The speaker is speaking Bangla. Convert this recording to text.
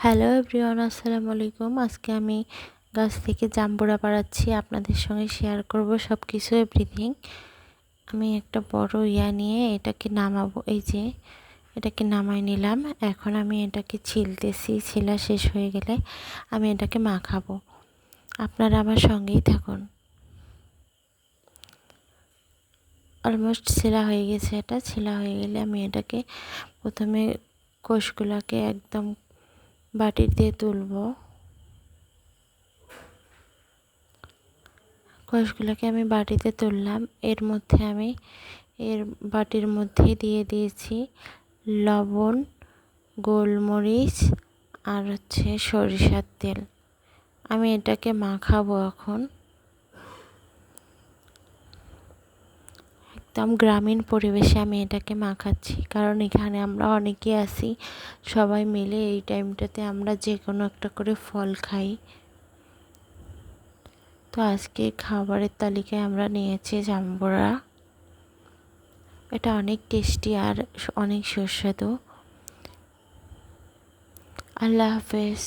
হ্যালো এভরিওয়ান, আসসালামু আলাইকুম। আজকে আমি গাছ থেকে জাম্বুরা পাড়াচ্ছি আপনাদের সঙ্গে শেয়ার করব সব কিছু এভরিথিং আমি একটা বড় ইয়া নিয়ে এটাকে নামাবো। এই যে, এটাকে নামাই নিলাম। এখন আমি এটাকে ছিলতেছি। ছিলা শেষ হয়ে গেলে আমি এটাকে মাখাবো। আপনারা আমার সঙ্গেই থাকুন। অলমোস্ট ছেলা হয়ে গেছে এটা। ছেলা হয়ে গেলে আমি এটাকে প্রথমে কোষগুলোকে একদম দিয়ে তুলব। কষগুলোকে আমি বাটিতে তুললাম। এর মধ্যে আমি, এর বাটির মধ্যে দিয়ে দিয়েছি লবণ, গোলমরিচ আর হচ্ছে সরিষার তেল। আমি এটাকে মাখাবো এখন। একদম গ্রামীণ পরিবেশে আমি এটাকে মাখাচ্ছি। কারণ এখানে আমরা অনেকে আছি, সবাই মিলে এই টাইমটাতে আমরা যে কোনো একটা করে ফল খাই। তো আজকে খাবারের তালিকায় আমরা নিয়েছি জাম্বুরা এটা অনেক টেস্টি আর অনেক সুস্বাদু। আল্লাহ হাফেজ।